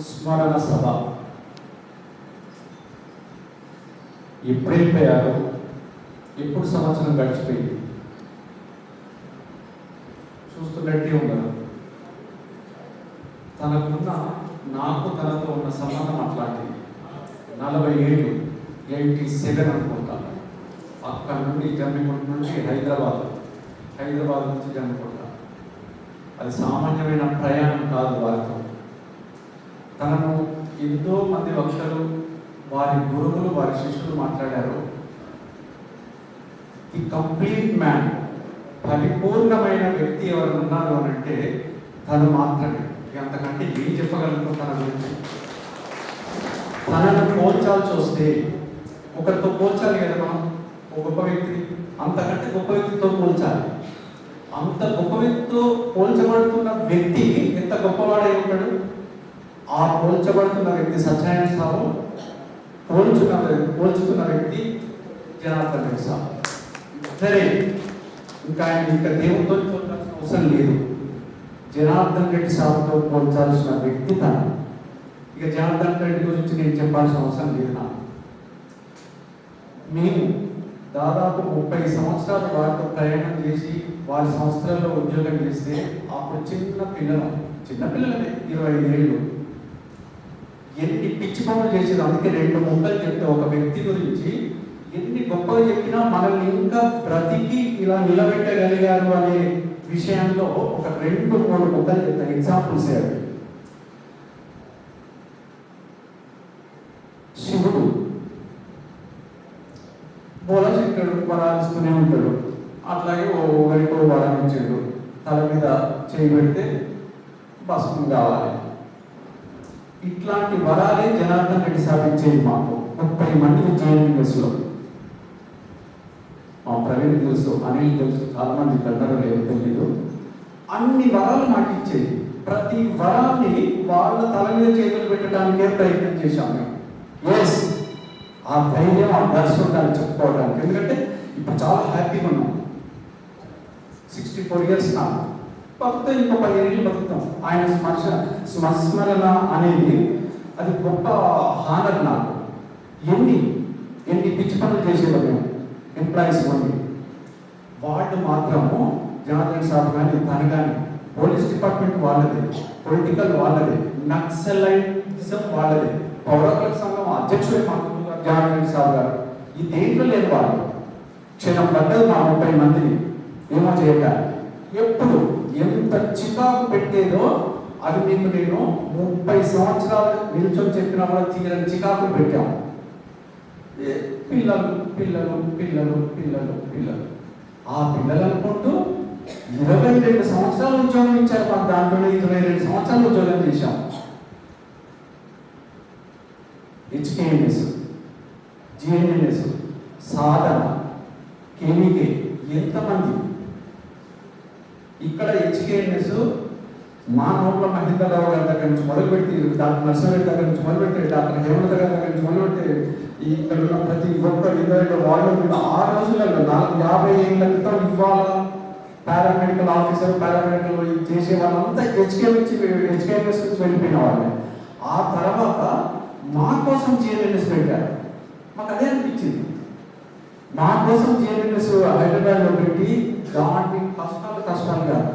స్మరణ సభ. ఎప్పుడైపోయారు ఎప్పుడు సంవత్సరం గడిచిపోయింది? చూస్తున్నట్టే ఉన్నారు తనకున్న నాకు తనతో ఉన్న సంబంధం అట్లాంటిది. నలభై ఏళ్ళు ఎయిటీ సెవెన్ అనుకుంటా. అక్కడ నుండి జమ్మికుంట నుండి హైదరాబాద్. హైదరాబాద్ నుంచి జమ్మికుంట. అది సామాన్యమైన ప్రయాణం కాదు వారితో. తనను ఎంతో మంది వక్తలు వారి గురువులు వారి శిష్యులు మాట్లాడారు. ది కంప్లీట్ మ్యాన్ పరిపూర్ణమైన వ్యక్తి ఎవరు ఉన్నారు అని అంటే తను మాత్రమే. అంతకంటే ఏం చెప్పగలను తన గురించి? తనను పోల్చాల్సి వస్తే ఒకరితో పోల్చాలి కదా మనం? ఒక గొప్ప వ్యక్తిని అంతకంటే గొప్ప వ్యక్తితో పోల్చాలి. అంత గొప్ప వ్యక్తితో పోల్చబడుతున్న వ్యక్తి ఎంత గొప్పవాడై ఉంటాడు? ఆ పోల్చబడుతున్న వ్యక్తి సత్యనారాయణ స్వామి పోల్చున్న పోల్చుతున్న వ్యక్తి జనార్దన్ రెడ్డి సాబు సరే ఇంకా ఆయన ఇంకా దేవుడితో పోల్చాల్సిన అవసరం లేదు. జనార్దన్ రెడ్డి స్వామితో పోల్చాల్సిన వ్యక్తి తను. ఇక జనార్దన్ రెడ్డి గురించి నేను చెప్పాల్సిన అవసరం లేదు నాకు. మేము దాదాపు ముప్పై సంవత్సరాలు వారితో ప్రయాణం చేసి వారి సంస్థలలో ఉద్యోగం చేస్తే అప్పుడు చిన్న పిల్లలు చిన్న పిల్లలనే ఇరవై ఐదు ఏళ్ళు ఎన్ని పిచ్చి పనులు చేసేది అందుకే రెండు ముక్కలు చెప్తే ఒక వ్యక్తి గురించి ఎన్ని గొప్పగా చెప్పినా మనల్ని ఇంకా బ్రతికి ఇలా నిలబెట్టగలిగారు అనే విషయంలో ఒక రెండు మూడు ముక్కలు చెప్తాను ఎగ్జాంపుల్స్ అవి శివుడు. బోలశంకరుడు వరాలిస్తూనే ఉంటాడు. అట్లాగే ఓ ఒకరికో వరం తల మీద చేయి పెడితే భస్మం కావాలి. ఇట్లాంటి వరాలే జనార్దన్ రెడ్డి సాధించేది మాకు. ముప్పై మందిని జేఎన్ఎస్లో మా ప్రవీణ్ తెలుసు అనిల్ తెలుసు చాలా మంది కన్నడ లేదు తెలీదు. అన్ని వరాలు నాకు ఇచ్చేది. ప్రతి వరాన్ని వాళ్ళ తల మీద చేతులు పెట్టడానికే ప్రయత్నం చేశాము ఎస్ ఆ ధైర్యం ఆ దర్శ ఉండాలి చెప్పుకోవడానికి. ఎందుకంటే ఇప్పుడు చాలా హ్యాపీగా ఉన్నాం. సిక్స్టీ ఫోర్ ఇయర్స్ నా బతుకుతే ఇంకో పదిహేను బతుకుతాం. ఆయన స్మర్శ స్మస్మరణ అనేది అది గొప్ప హానర్ నాకు. ఎన్ని ఎన్ని పిచ్చి పనులు చేసేవారు ఎంప్లాయీస్ మంది వాళ్ళు మాత్రము జనార్దన్ సాబ్ కానీ తను కానీ పోలీస్ డిపార్ట్మెంట్ వాళ్ళదే పొలిటికల్ వాళ్ళదే నక్సలైజం వాళ్ళదే. పౌరకుల సంఘం అధ్యక్షుడే మాట్లాడుతున్నారు జనార్దన్ సాబ్ గారు. ఈ దేంట్లో లేదు వాళ్ళు. క్షణం పడ్డది మా ముప్పై మందిని. ఏమో చేయడానికి ఎప్పుడు ఎంత చికాకు పెట్టేదో అది మీకు నేను ముప్పై సంవత్సరాలు నిల్చొని చెప్పిన కూడా తీరని చికాకులు పెట్టాము. పిల్లలు పిల్లలు పిల్లలు పిల్లలు పిల్లలు. ఆ పిల్లలు అనుకుంటూ ఇరవై రెండు సంవత్సరాలు ఉద్యోగం ఇచ్చారు మాకు దాంట్లోనే ఇరవై రెండు సంవత్సరాలు ఉద్యోగం చేశాం హెచ్కేఎంఎస్ జిఎన్ఎంఎస్ సాధన కేవీకే ఎంతమంది ఇక్కడ హెచ్కేఎంఎస్ మా నోట్ల మహేంద్రరావు గారి దగ్గర నుంచి మొదలుపెట్టి డాక్టర్ నర్సరెడ్డి దగ్గర నుంచి మొదలుపెట్టి డాక్టర్ హేమంత్ గారి దగ్గర నుంచి మొదలుపెట్టి ఇక్కడ ఉన్న ప్రతి ఒక్కరు ఇద్దరు వాళ్ళు వీళ్ళు ఆ రోజులలో నాలుగు యాభై ఏళ్ళ క్రితం ఇవాళ పారామెడికల్ ఆఫీసర్ పారామెడికల్ చేసే వాళ్ళంతా హెచ్కేఎంఎస్ హెచ్కేఎంఎస్ నుంచి వెళ్ళిపోయిన వాళ్ళే. ఆ తర్వాత మా కోసం జిఎంఎన్ఎస్ పెట్టారు. మాకు అదే అనిపించింది. మా కోసం జిఎంఎన్ఎస్ హైదరాబాద్లో పెట్టి దాంట్లో కష్టాలు కష్టాలు కాదు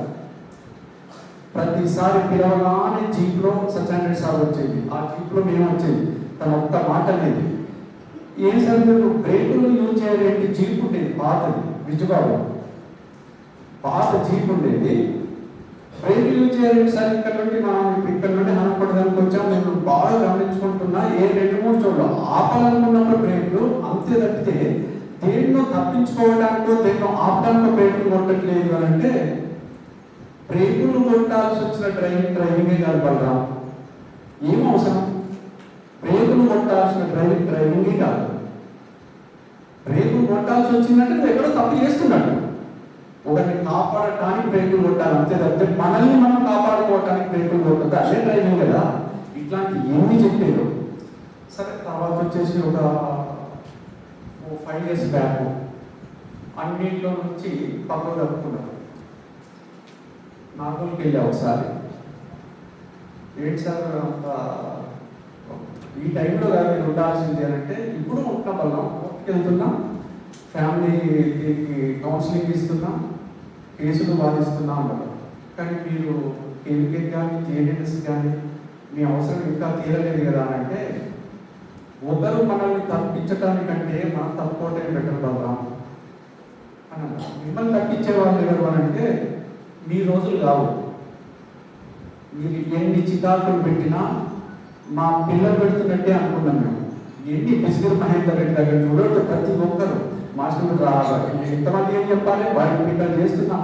ప్రతిసారి పిలవగానే జీప్లో సత్యనారాయణ సార్ వచ్చేది. ఆ జీప్లో మేము వచ్చేది తన ఒక్క మాట అనేది ఏం సార్ మీరు బ్రేకులు యూజ్ చేయాలంటే జీప్ ఉండేది పాతది విజుబాబు పాత జీప్ ఉండేది బ్రేకులు యూజ్ చేయాలంటే సార్ ఇక్కడ నుండి మనం ఇక్కడ నుండి హనపడడానికి వచ్చాం. నేను బాగా గమనించుకుంటున్నా. ఏ రెండు మూడు చోట్ల ఆపాలనుకున్నప్పుడు బ్రేకులు అంతే తప్పితే దేన్నో తప్పించుకోవడానికో దేన్నో ఆపడానికో బ్రేకులు కొట్టట్లేదు అని అంటే బ్రేకులు కొట్టాల్సి వచ్చిన డ్రైవింగ్ డ్రైవింగే కాదు బలరాం. ఏం అవసరం? బ్రేకులు కొట్టాల్సిన డ్రైవింగ్ డ్రైవింగే కాదు. బ్రేకులు కొట్టాల్సి వచ్చిందంటే నువ్వు ఎక్కడో తప్పు చేస్తున్నాడు ఒకరిని కాపాడటానికి బ్రేకులు కొట్టాలి. అంతే తప్పితే మనల్ని మనం కాపాడుకోవటానికి బ్రేకులు కొట్టదు అదే డ్రైవింగ్ కదా. ఇట్లాంటి ఏమి చెప్పారు? సరే తర్వాత వచ్చేసి ఒక ఫైవ్ ఇయర్స్ బ్యాక్ అన్నింటిలో నుంచి పక్కకు తప్పుకున్నాను. నాగోల్కి వెళ్ళా ఒకసారి. ఏంటి సార్ అంత ఈ టైంలో మీరు ఉండాల్సింది అని అంటే ఇప్పుడు ఉంటున్న వల్ల వెళ్తున్నాం ఫ్యామిలీ దీనికి కౌన్సిలింగ్ ఇస్తున్నాం. కేసులు వాదిస్తున్నాం అన్నారు కానీ మీరు కేవీకే కానీ జేడీఎస్ కానీ మీ అవసరం ఇంకా తీరలేదు కదా అని అంటే ఒకరు మనల్ని తప్పించడానికంటే మనం తప్పుకోవటం బెటర్ బాబా అని మిమ్మల్ని తప్పించే వాళ్ళు ఎవరు అని అంటే మీ రోజులు కావు. మీరు ఎన్ని చికాకులు పెట్టినా మా పిల్లలు పెడుతున్నట్టే అనుకున్నాం మేము. ఎన్ని బిస్గిరి మహేందర్ రెడ్డి దగ్గర చూడండి ప్రతి ఒక్కరు. మాస్టర్ రావాలి ఎంతమంది ఏం చెప్పాలి? వారి పిల్లలు చేస్తున్నా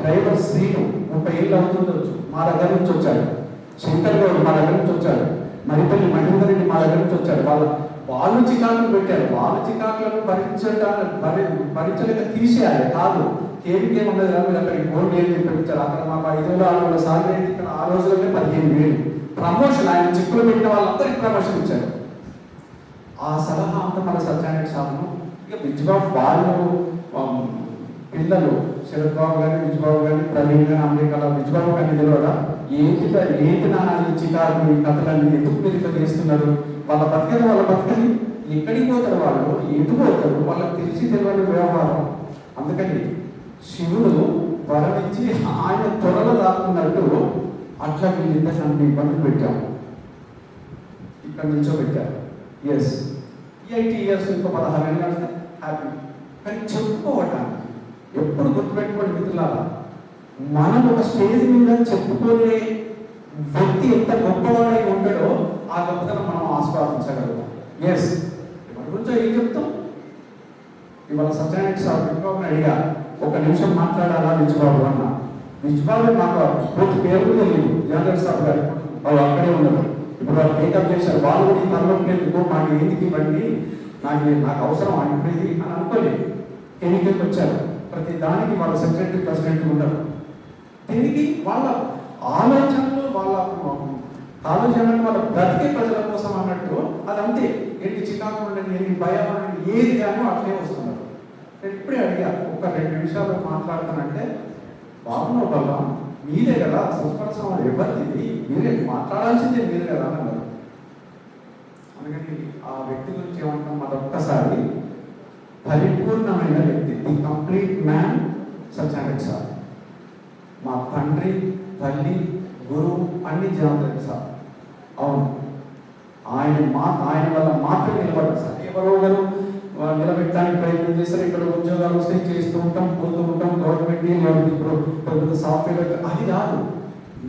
డ్రైవర్ శ్రీను ముప్పై ఏళ్ళు అవుతుండొచ్చు మా దగ్గర నుంచి వచ్చారు శంకర్ గౌడ్ మా దగ్గర నుంచి వచ్చారు మరిపల్లి మహేందర్ రెడ్డి మా దగ్గర నుంచి వచ్చారు వాళ్ళ వాళ్ళు చికాకులు పెట్టారు. వాళ్ళ చికాకులను భరించడానికి భరి భరించలేక తీసేయాలి. కాదు. తేలికే ఉండదు కదా మీరు అక్కడికి ఫోన్ వేలు పెట్టించారు అక్కడ మాకు ఐదు వేలు ఆరు వేల సార్లు ఇక్కడ ఆ రోజులకే పదిహేను వేలు. ప్రమోషన్ ఆయన చిక్కులు పెట్టిన వాళ్ళందరికీ ప్రమోషన్ ఇచ్చారు. ఆ సలహా అంతా మన సత్యనారాయణ సాధనం ఇక విజ్బాబు వాళ్ళు పిల్లలు శరత్ బాబు కానీ విజ్బాబు కానీ ప్రవీణ్ గారి అమెరికాలో విజ్బాబు గారిని కూడా ఏంటి ఏంటి నా ఈ చికాకులు ఈ కథలన్నీ? ఎందుకు మీరు ఇట్లా చేస్తున్నారు? వాళ్ళ బతకని వాళ్ళ బతికని ఎక్కడికి పోతారు వాళ్ళు? ఎటు పోతారు? వాళ్ళకి తెలిసి తెలియని వ్యవహారం. అందుకని శివుడు వరణించి ఆయన త్వరలో దాక్కున్నట్టు అట్లా వీళ్ళిద్దరు నన్ను ఇబ్బంది పెట్టాము ఇక్కడ నిల్చోబెట్టారు ఎస్ ఎయిటీ ఇయర్స్ ఇంకో పదహారు ఏళ్ళు అంటే హ్యాపీ కానీ చెప్పుకోవటానికి ఎప్పుడు గుర్తుపెట్టుకోండి మిత్రులారా మనం ఒక స్టేజ్ మీద చెప్పుకునే వ్యక్తి ఎంత గొప్పవాడై ఉండడో ఆ గొప్పతనం మనం ఆస్వాదించగలుగుతాం. ఎస్ మన గురించి ఏం చెప్తాం? ఇవాళ సత్యనారాయణ సార్ విజ్బాబుని అడిగా ఒక నిమిషం మాట్లాడాలా? నిజబాబు అన్న. నిజబాబు మాకు పూర్తి పేరు తెలియదు. జనరల్ సార్ గారు. వాళ్ళు అక్కడే ఉన్నారు ఇప్పుడు వాళ్ళు టేకప్ చేశారు. వాళ్ళు కూడా ఈ తరగతి మాకు ఎందుకు ఇవ్వండి నాకు నాకు అవసరం అయిపోయింది అని అనుకోలేదు. ఎన్నికలకు వచ్చారు. ప్రతి దానికి వాళ్ళ సెక్రటరీ ప్రెసిడెంట్ ఉంటారు తిరిగి వాళ్ళ ఆలోచనలు వాళ్ళ ఆలోచనలు వాళ్ళ బ్రతికే ప్రజల కోసం అన్నట్టు అది అంతే ఎన్ని చికాకు ఉండండి ఎన్ని భయం ఉండండి ఏది కానీ అట్లే వస్తుంది. నేను ఇప్పుడే అడిగా ఒక రెండు నిమిషాలు మాట్లాడుతానంటే బాగున్నావు బాబా మీరే కదా సుస్పర్శం ఎవరిది మీరే మాట్లాడాల్సిందే మీరు కదా అని అన్నారు. అందుకని ఆ వ్యక్తి గురించి ఏమంటాం మరొక్కసారి పరిపూర్ణమైన వ్యక్తి the complete man Satyanand sir. మా తండ్రి తల్లి గురువు అన్ని జనార్దన్ సార్. అవును. ఆయన మా ఆయన వల్ల మాత్రమే నిలబడ్డారు సార్. ఎవరో గారు వాళ్ళు నిలబెట్టడానికి ప్రయత్నం చేస్తారు. ఇక్కడ ఉద్యోగాలు వస్తే చేస్తూ ఉంటాం పోతూ ఉంటాం గవర్నమెంట్ లేకపోతే ఇప్పుడు పెద్ద సాఫ్ట్వేర్ అది కాదు.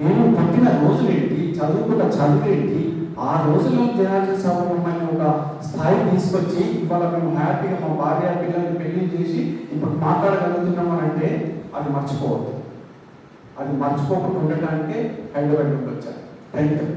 నేను పుట్టిన రోజులేంటి చదువుకున్న చదువేంటి ఆ రోజుల్లో జనార్దన్ సార్ మమ్మల్ని ఒక స్థాయి తీసుకొచ్చి ఇవాళ మేము హ్యాపీగా మా భార్య పిల్లల్ని పెళ్ళి చేసి ఇప్పుడు మాట్లాడగలుగుతున్నాం అని అంటే అది మర్చిపోవద్దు. అది మర్చిపోకుండా ఉండటానికే హైదరాబాద్ నుండి వచ్చాను థ్యాంక్ యూ